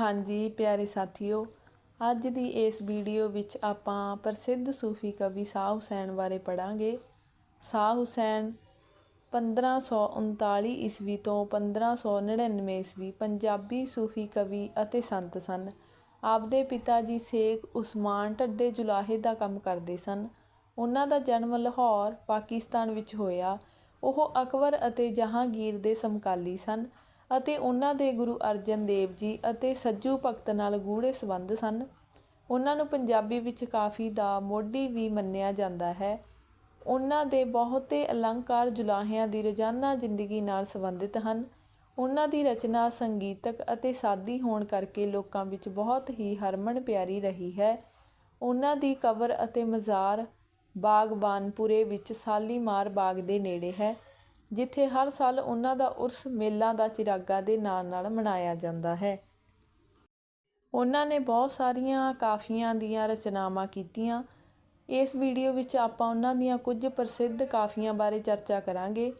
ਹਾਂਜੀ, ਪਿਆਰੇ ਸਾਥੀਓ, ਅੱਜ ਦੀ ਇਸ ਵੀਡੀਓ ਵਿੱਚ ਆਪਾਂ ਪ੍ਰਸਿੱਧ ਸੂਫੀ ਕਵੀ ਸਾਹ ਹੁਸੈਨ ਬਾਰੇ ਪੜਾਂਗੇ ਸਾਹ ਹੁਸੈਨ 1539 ਈਸਵੀ ਤੋਂ 1599 ਈਸਵੀ ਪੰਜਾਬੀ ਸੂਫੀ ਕਵੀ ਅਤੇ ਸੰਤ ਸਨ। ਆਪਦੇ ਪਿਤਾ ਜੀ ਸ਼ੇਖ ਉਸਮਾਨ ਢੱਡੇ ਜੁਲਾਹੇ ਦਾ ਕੰਮ ਕਰਦੇ ਸਨ। ਉਹਨਾਂ ਦਾ ਜਨਮ ਲਾਹੌਰ, ਪਾਕਿਸਤਾਨ ਵਿੱਚ ਹੋਇਆ। ਉਹ ਅਕਬਰ ਅਤੇ ਜਹਾਂਗੀਰ ਦੇ ਸਮਕਾਲੀ ਸਨ। ਅਤੇ ਉਹਨਾਂ ਦੇ ਗੁਰੂ ਅਰਜਨ ਦੇਵ ਜੀ ਅਤੇ ਸੱਜੂ ਭਗਤ ਨਾਲ ਗੂੜ੍ਹੇ ਸੰਬੰਧ ਸਨ। ਉਹਨਾਂ ਨੂੰ ਪੰਜਾਬੀ ਵਿੱਚ ਕਾਫੀ ਦਾ ਮੋਢੀ ਵੀ ਮੰਨਿਆ ਜਾਂਦਾ ਹੈ। ਉਹਨਾਂ ਦੇ ਬਹੁਤੇ ਅਲੰਕਾਰ ਜੁਲਾਹਿਆਂ ਦੀ ਰੋਜ਼ਾਨਾ ਜ਼ਿੰਦਗੀ ਨਾਲ ਸੰਬੰਧਿਤ ਹਨ। ਉਹਨਾਂ ਦੀ ਰਚਨਾ ਸੰਗੀਤਕ ਅਤੇ ਸਾਦੀ ਹੋਣ ਕਰਕੇ ਲੋਕਾਂ ਵਿੱਚ ਬਹੁਤ ਹੀ ਹਰਮਨ ਪਿਆਰੀ ਰਹੀ ਹੈ। ਉਹਨਾਂ ਦੀ ਕਬਰ ਅਤੇ ਮਜ਼ਾਰ ਬਾਗਬਾਨਪੁਰੇ ਵਿੱਚ ਸਾਲੀਮਾਰ ਬਾਗ ਦੇ ਨੇੜੇ ਹੈ। ਜਿੱਥੇ ਹਰ ਸਾਲ ਉਹਨਾਂ ਦਾ ਉਰਸ ਮੇਲਾ ਦਾ ਚਿਰਾਗਾ ਦੇ ਨਾਲ ਨਾਲ ਮਨਾਇਆ ਜਾਂਦਾ ਹੈ। ਉਹਨਾਂ ਨੇ ਬਹੁਤ ਸਾਰੀਆਂ ਕਾਫੀਆਂ ਦੀਆਂ ਰਚਨਾਵਾਂ ਕੀਤੀਆਂ। ਇਸ ਵੀਡੀਓ ਵਿੱਚ ਆਪਾਂ ਉਹਨਾਂ ਦੀਆਂ ਕੁਝ ਪ੍ਰਸਿੱਧ ਕਾਫੀਆਂ ਬਾਰੇ ਚਰਚਾ ਕਰਾਂਗੇ।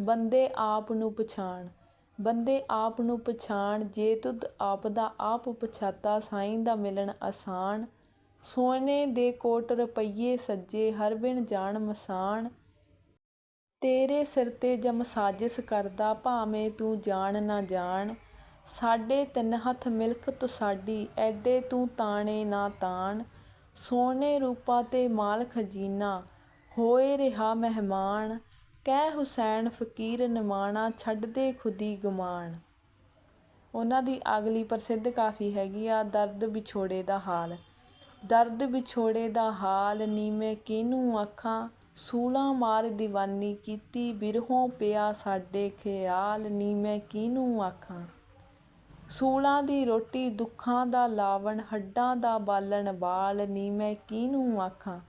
ਬੰਦੇ ਆਪ ਨੂੰ ਪਛਾਣ। ਬੰਦੇ ਆਪ ਨੂੰ ਪਛਾਣ, ਜੇ ਤੁਧ ਆਪ ਦਾ ਆਪ ਪਛਾਤਾ ਸਾਈਂ ਦਾ ਮਿਲਣ ਆਸਾਨ। ਸੋਨੇ ਦੇ ਕੋਟ ਰੁਪਈਏ ਸੱਜੇ, ਹਰ ਬਿਨ ਜਾਣ ਮਸਾਨ। ਤੇਰੇ ਸਿਰ ਤੇ ਜਮ ਸਾਜ਼ਿਸ਼ ਕਰਦਾ, ਭਾਵੇਂ ਤੂੰ ਜਾਣ ਨਾ ਜਾਣ। ਸਾਡੇ ਤਿੰਨ ਹੱਥ ਮਿਲਕ ਤੁਸਾਡੀ ਐਡੇ ਤੂੰ ਤਾਣੇ ਨਾ ਤਾਣ। ਸੋਨੇ ਰੂਪਾ ਤੇ ਮਾਲ ਖਜ਼ੀਨਾ ਹੋਏ ਰਿਹਾ ਮਹਿਮਾਨ। ਕਹਿ ਹੁਸੈਨ ਫਕੀਰ ਨਿਮਾਣਾ, ਛੱਡ ਦੇ ਖੁਦੀ ਗੁਮਾਨ। ਉਹਨਾਂ ਦੀ ਅਗਲੀ ਪ੍ਰਸਿੱਧ ਕਾਫੀ ਹੈਗੀ ਆ, ਦਰਦ ਵਿਛੋੜੇ ਦਾ ਹਾਲ। ਦਰਦ ਵਿਛੋੜੇ ਦਾ ਹਾਲ ਨੀ ਮੈਂ ਆਖਾਂ? ਸੂਲਾਂ ਮਾਰ ਦੀਵਾਨੀ ਕੀਤੀ, ਬਿਰਹੋਂ ਪਿਆ ਸਾਡੇ ਖਿਆਲ, ਨੀ ਮੈਂ ਕਿਹਨੂੰ ਆਖਾਂ? ਸੂਲਾਂ ਦੀ ਰੋਟੀ ਦੁੱਖਾਂ ਦਾ ਲਾਵਣ, ਹੱਡਾਂ ਦਾ ਬਾਲਣ ਬਾਲ, ਨੀ ਮੈਂ ਕਿਹਨੂੰ ਆਖਾਂ?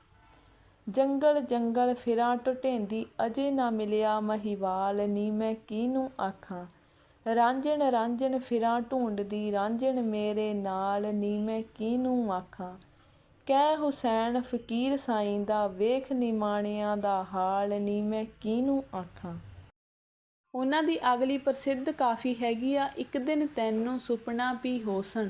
ਜੰਗਲ ਜੰਗਲ ਫਿਰਾਂ ਟੁਟੇਂਦੀ, ਅਜੇ ਨਾ ਮਿਲਿਆ ਮਹੀਵਾਲ, ਨੀ ਮੈਂ ਕਿਹਨੂੰ ਆਖਾਂ? ਰਾਂਝਣ ਰਾਂਝਣ ਫਿਰਾਂ ਢੂੰਡਦੀ, ਰਾਂਝਣ ਮੇਰੇ ਨਾਲ, ਨੀ ਮੈਂ ਕਿਹਨੂੰ ਆਖਾਂ? ਕਹਿ ਹੁਸੈਨ ਫਕੀਰ ਸਾਈਂ ਦਾ ਵੇਖ ਨਿਮਾਣਿਆਂ ਦਾ ਹਾਲ ਨੀ ਮੈਂ ਕਿਹਨੂੰ ਆਖਾਂ। ਉਹਨਾਂ ਦੀ ਅਗਲੀ ਪ੍ਰਸਿੱਧ ਕਾਫੀ ਹੈਗੀ ਆ, ਇੱਕ ਦਿਨ ਤੈਨੂੰ ਸੁਪਨਾ ਪੀ ਹੋਸਣ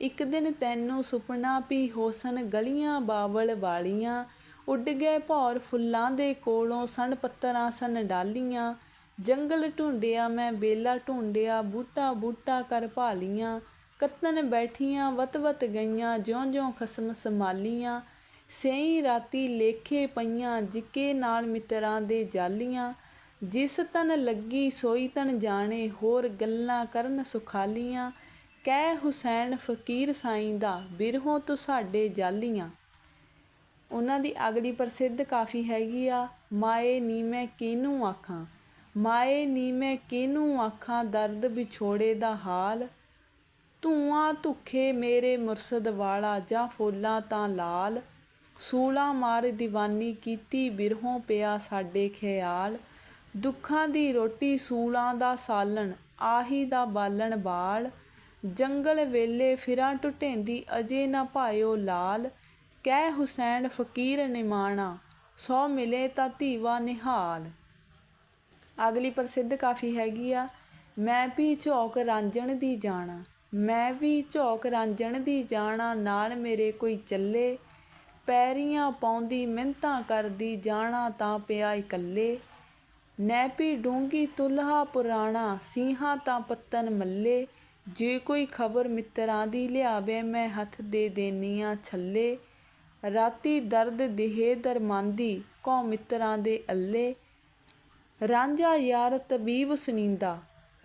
ਇੱਕ ਦਿਨ ਤੈਨੂੰ ਸੁਪਨਾ ਪੀ ਹੋਸਨ ਗਲੀਆਂ ਬਾਵਲ ਵਾਲੀਆਂ, ਉੱਡ ਗਏ ਭੌਰ ਫੁੱਲਾਂ ਦੇ ਕੋਲੋਂ ਸਣ ਪੱਤਰਾਂ ਸਨ ਡਾਲੀਆਂ, ਜੰਗਲ ਢੂੰਡਿਆ ਮੈਂ ਬੇਲਾ ਢੂੰਡਿਆ, ਬੂਟਾ ਬੂਟਾ ਕਰ ਭਾਲੀਆਂ ਕੱਤਨ ਬੈਠੀਆਂ ਵਤ-ਵਤ ਗਈਆਂ, ਜਿਉਂ-ਜਿਉਂ ਖਸਮ ਸੰਭਾਲੀਆਂ। ਸਈ ਰਾਤੀ ਲੇਖੇ ਪਈਆਂ, ਜਿਕੇ ਨਾਲ ਮਿੱਤਰਾਂ ਦੇ ਜਾਲੀਆਂ। ਜਿਸ ਤਨ ਲੱਗੀ, ਸੋਈ ਤਨ ਜਾਣੇ, ਹੋਰ ਗੱਲਾਂ ਕਰਨ ਸੁਖਾਲੀਆਂ। ਕਹਿ ਹੁਸੈਨ ਫਕੀਰ ਸਾਈਂ ਦਾ, ਬਿਰਹੋਂ ਤੁਸਾਡੇ ਜਾਲੀਆਂ। ਉਹਨਾਂ ਦੀ ਅਗਲੀ ਪ੍ਰਸਿੱਧ ਕਾਫੀ ਹੈਗੀ ਆ, ਮਾਏ ਨੀ ਮੈਂ ਕਿਨੂੰ ਆਖਾਂ? ਮਾਏ ਨੀ ਮੈਂ ਕਿਨੂੰ ਆਖਾਂ, ਦਰਦ ਵਿਛੋੜੇ ਦਾ ਹਾਲ। ਧੂਆਂ ਧੁਖੇ ਮੇਰੇ ਮੁਰਸ਼ਦ ਵਾਲਾ, ਜਾਂ ਫੋਲਾ ਤਾਂ ਲਾਲ। ਸੂਲਾ ਮਾਰ ਦੀਵਾਨੀ ਕੀਤੀ, ਬਿਰਹੋਂ ਪਿਆ ਸਾਡੇ ਖਿਆਲ। ਦੁੱਖਾਂ ਦੀ ਰੋਟੀ ਸੂਲਾਂ ਦਾ ਸਾਲਣ, ਆਹੀ ਦਾ ਬਾਲਣ ਬਾਲ। ਜੰਗਲ ਵੇਲੇ ਫਿਰਾਂ ਟੁਟੇਂਦੀ, ਅਜੇ ਨਾ ਭਾਇਓ ਲਾਲ। ਕਹਿ ਹੁਸੈਨ ਫਕੀਰ ਨਿਮਾਣਾ, ਸੌ ਮਿਲੇ ਤਾਂ ਧੀਵਾ ਨਿਹਾਲ। ਅਗਲੀ ਪ੍ਰਸਿੱਧ ਕਾਫੀ ਹੈਗੀ ਆ, ਮੈਂ ਵੀ ਝੋਕ ਰਾਂਝਣ ਦੀ ਜਾਣਾ। ਮੈਂ ਵੀ ਝੋਕ ਰਾਂਝਣ ਦੀ ਜਾਣਾ ਨਾਲ ਮੇਰੇ ਕੋਈ ਚੱਲੇ। ਪੈਰੀਆਂ ਪਾਉਂਦੀ ਮਿੰਤਾਂ ਕਰਦੀ ਜਾਣਾ ਤਾਂ ਪਿਆ ਇਕੱਲੇ। ਨੈਪੀ ਡੂੰਗੀ ਤੁਲਹਾ ਪੁਰਾਣਾ, ਸੀਹਾ ਤਾਂ ਪੱਤਨ ਮੱਲੇ। ਜੇ ਕੋਈ ਖਬਰ ਮਿੱਤਰਾਂ ਦੀ ਲਿਆਵੇ, ਮੈਂ ਹੱਥ ਦੇ ਦੇਨੀਆਂ ਛੱਲੇ। ਰਾਤੀ ਦਰਦ ਦੇਹ ਦਰਮਾਂਦੀ ਕੋ ਮਿੱਤਰਾਂ ਦੇ ਅੱਲੇ। ਰਾਂਝਾ ਯਾਰ ਤਬੀਬ ਸੁਨੀਂਦਾ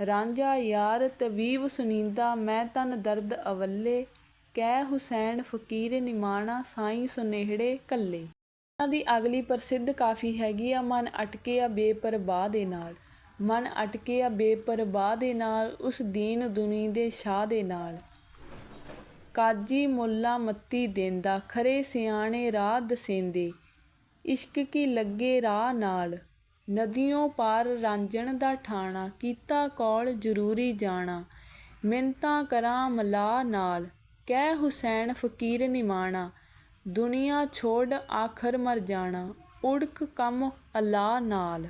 ਰਾਂਝਾ ਯਾਰ ਤਬੀਬ ਸੁਨੀਂਦਾ, ਮੈਂ ਤਨ ਦਰਦ ਅਵੱਲੇ। ਕਹਿ ਹੁਸੈਨ ਫਕੀਰ ਨਿਮਾਣਾ, ਸਾਈਂ ਸੁਨੇਹੜੇ ਕੱਲੇ। ਉਹਨਾਂ ਦੀ ਅਗਲੀ ਪ੍ਰਸਿੱਧ ਕਾਫੀ ਹੈਗੀ ਆ, ਮਨ ਅਟਕੇ ਆ ਬੇਪਰਵਾਹ ਦੇ ਨਾਲ। ਮਨ ਅਟਕੇ ਆ ਬੇਪਰਵਾਹ ਦੇ ਨਾਲ, ਉਸ ਦੀਨ ਦੁਨੀ ਦੇ ਸ਼ਾਹ ਦੇ ਨਾਲ। ਕਾਜੀ ਮੁੱਲਾ ਮੱਤੀ ਦੇਂਦਾ, ਖਰੇ ਸਿਆਣੇ ਰਾਹ ਦਸੇਂਦੇ। ਇਸ਼ਕ ਕੀ ਲੱਗੇ ਰਾਹ ਨਾਲ। ਨਦੀਆਂ ਪਾਰ ਰਾਂਝਣ ਦਾ ਠਾਣਾ, ਕੀਤਾ ਕੌਲ ਜ਼ਰੂਰੀ ਜਾਣਾ। ਮਿੰਤਾਂ ਕਰਾਂ ਮਲਾਹ ਨਾਲ, ਕਹਿ ਹੁਸੈਨ ਫਕੀਰ ਨਿਮਾਣਾ। ਦੁਨੀਆ ਛੋੜ ਆਖਰ ਮਰ ਜਾਣਾ, ਉੜਕ ਕੰਮ ਅਲਾਹ ਨਾਲ।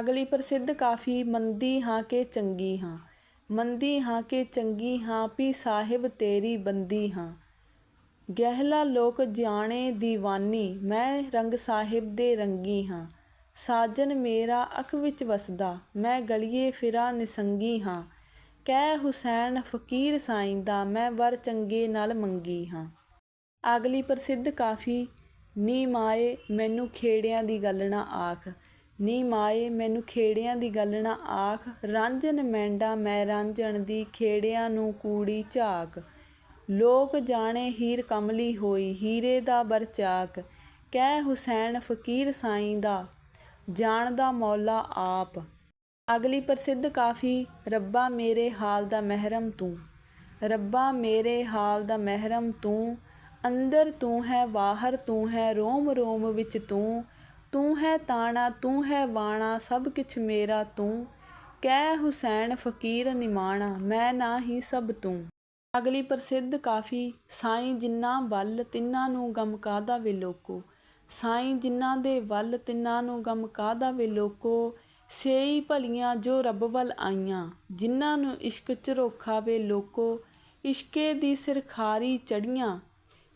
ਅਗਲੀ ਪ੍ਰਸਿੱਧ ਕਾਫੀ, ਮੰਦੀ ਹਾਂ ਕਿ ਚੰਗੀ ਹਾਂ। ਮੰਦੀ ਹਾਂ ਕਿ ਚੰਗੀ ਹਾਂ, ਪੀ ਸਾਹਿਬ ਤੇਰੀ ਬੰਦੀ ਹਾਂ। ਗਹਿਲਾ ਲੋਕ ਜਾਣੇ ਦੀਵਾਨੀ, ਮੈਂ ਰੰਗ ਸਾਹਿਬ ਦੇ ਰੰਗੀ ਹਾਂ। ਸਾਜਨ ਮੇਰਾ ਅੱਖ ਵਿੱਚ ਵਸਦਾ, ਮੈਂ ਗਲੀਏ ਫਿਰਾਂ ਨਿਸੰਗੀ ਹਾਂ। ਕਹਿ ਹੁਸੈਨ ਫਕੀਰ ਸਾਈਂ ਦਾ ਮੈਂ ਵਰ ਚੰਗੇ ਨਾਲ ਮੰਗੀ ਹਾਂ। ਅਗਲੀ ਪ੍ਰਸਿੱਧ ਕਾਫੀ, ਨੀ ਮਾਏ ਮੈਨੂੰ ਖੇੜਿਆਂ ਦੀ ਗੱਲ ਨਾ ਆਖ। ਨੀ ਮਾਏ ਮੈਨੂੰ ਖੇੜਿਆਂ ਦੀ ਗੱਲ ਨਾ ਆਖ। ਰਾਂਝਣ ਮੈਂਡਾ ਮੈਂ ਰਾਂਝਣ ਦੀ ਖੇੜਿਆਂ ਨੂੰ ਕੂੜੀ ਝਾਕ। ਲੋਕ ਜਾਣੇ ਹੀਰ ਕਮਲੀ ਹੋਈ, ਹੀਰੇ ਦਾ ਬਰਚਾਕ ਕਹਿ ਹੁਸੈਨ ਫਕੀਰ ਸਾਈਂ ਦਾ ਜਾਣਦਾ ਮੌਲਾ ਆਪ। ਅਗਲੀ ਪ੍ਰਸਿੱਧ ਕਾਫੀ, ਰੱਬਾ ਮੇਰੇ ਹਾਲ ਦਾ ਮਹਿਰਮ ਤੂੰ। ਰੱਬਾ ਮੇਰੇ ਹਾਲ ਦਾ ਮਹਿਰਮ ਤੂੰ। ਅੰਦਰ ਤੂੰ ਹੈ, ਬਾਹਰ ਤੂੰ ਹੈ, ਰੋਮ ਰੋਮ ਵਿੱਚ ਤੂੰ। ਤੂੰ ਹੈ ਤਾਣਾ, ਤੂੰ ਹੈ ਬਾਣਾ, ਸਭ ਕੁਛ ਮੇਰਾ ਤੂੰ। ਕਹਿ ਹੁਸੈਨ ਫਕੀਰ ਨਿਮਾਣਾ, ਮੈਂ ਨਾ ਹੀ ਸਭ ਤੂੰ। ਅਗਲੀ ਪ੍ਰਸਿੱਧ ਕਾਫੀ, ਸਾਈਂ ਜਿਨ੍ਹਾਂ ਵੱਲ, ਤਿੰਨਾਂ ਨੂੰ ਗਮ ਕਾਦਾ ਵੇ ਲੋਕੋ। ਸਾਈਂ ਜਿਨ੍ਹਾਂ ਦੇ ਵੱਲ ਤਿੰਨਾਂ ਨੂੰ ਗਮ ਕਾਹਦਾ ਵੇ ਲੋਕੋ? ਸੇਈ ਭਲੀਆਂ ਜੋ ਰੱਬ ਵੱਲ ਆਈਆਂ, ਜਿਨ੍ਹਾਂ ਨੂੰ ਇਸ਼ਕ ਝਰੋਖਾ ਵੇ ਲੋਕੋ? ਇਸ਼ਕੇ ਦੀ ਸਿਰਖਾਰੀ ਚੜੀਆਂ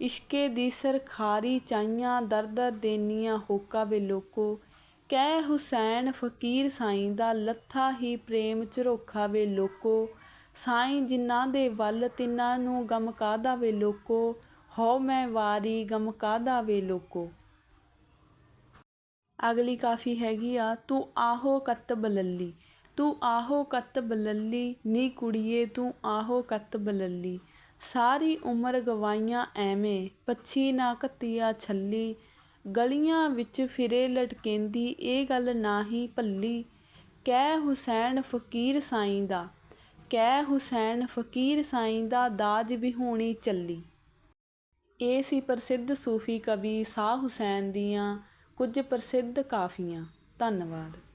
ਇਸ਼ਕੇ ਦੀ ਸਰਖਾਰੀ ਚਾਈਆਂ ਦਰ ਦਰ ਦੇਨੀਆਂ ਹੋਕਾ ਵੇ ਲੋਕੋ? ਕਹਿ ਹੁਸੈਨ ਫਕੀਰ ਸਾਈਂ ਦਾ ਲੱਥਾ ਹੀ ਪ੍ਰੇਮ ਝਰੋਖਾ ਵੇ ਲੋਕੋ? ਸਾਈਂ ਜਿਨ੍ਹਾਂ ਦੇ ਵੱਲ ਤਿੰਨਾਂ ਨੂੰ ਗਮ ਕਾਹਦਾ ਵੇ ਲੋਕੋ? ਹਉ ਮੈਂ ਵਾਰੀ ਗਮ ਕਾਹਦਾ ਵੇ ਲੋਕੋ? ਅਗਲੀ ਕਾਫੀ ਹੈਗੀ ਆ, ਤੂੰ ਆਹੋ ਕੱਤ ਬਲੱਲੀ, ਤੂੰ ਆਹੋ ਕੱਤ ਬਲੱਲੀ ਨੀ ਕੁੜੀਏ, ਤੂੰ ਆਹੋ ਕੱਤ ਬਲੱਲੀ। ਸਾਰੀ ਉਮਰ ਗਵਾਈਆਂ ਐਵੇਂ, ਪੱਛੀ ਨਾ ਕੱਤੀਆ ਛੱਲੀ, ਗਲੀਆਂ ਵਿੱਚ ਫਿਰੇ ਲਟਕੇਂਦੀ, ਇਹ ਗੱਲ ਨਾ ਹੀ ਭੱਲੀ। ਕਹਿ ਹੁਸੈਨ ਫਕੀਰ ਸਾਈਂ ਦਾ, ਕਹਿ ਹੁਸੈਨ ਫਕੀਰ ਸਾਈਂ ਦਾ ਦਾਜ ਵੀ ਹੋਣੀ ਚੱਲੀ। ਇਹ ਸੀ ਪ੍ਰਸਿੱਧ ਸੂਫੀ ਕਵੀ ਸਾਹ ਹੁਸੈਨ ਦੀਆਂ ਕੁਝ ਪ੍ਰਸਿੱਧ ਕਾਫੀਆਂ। ਧੰਨਵਾਦ।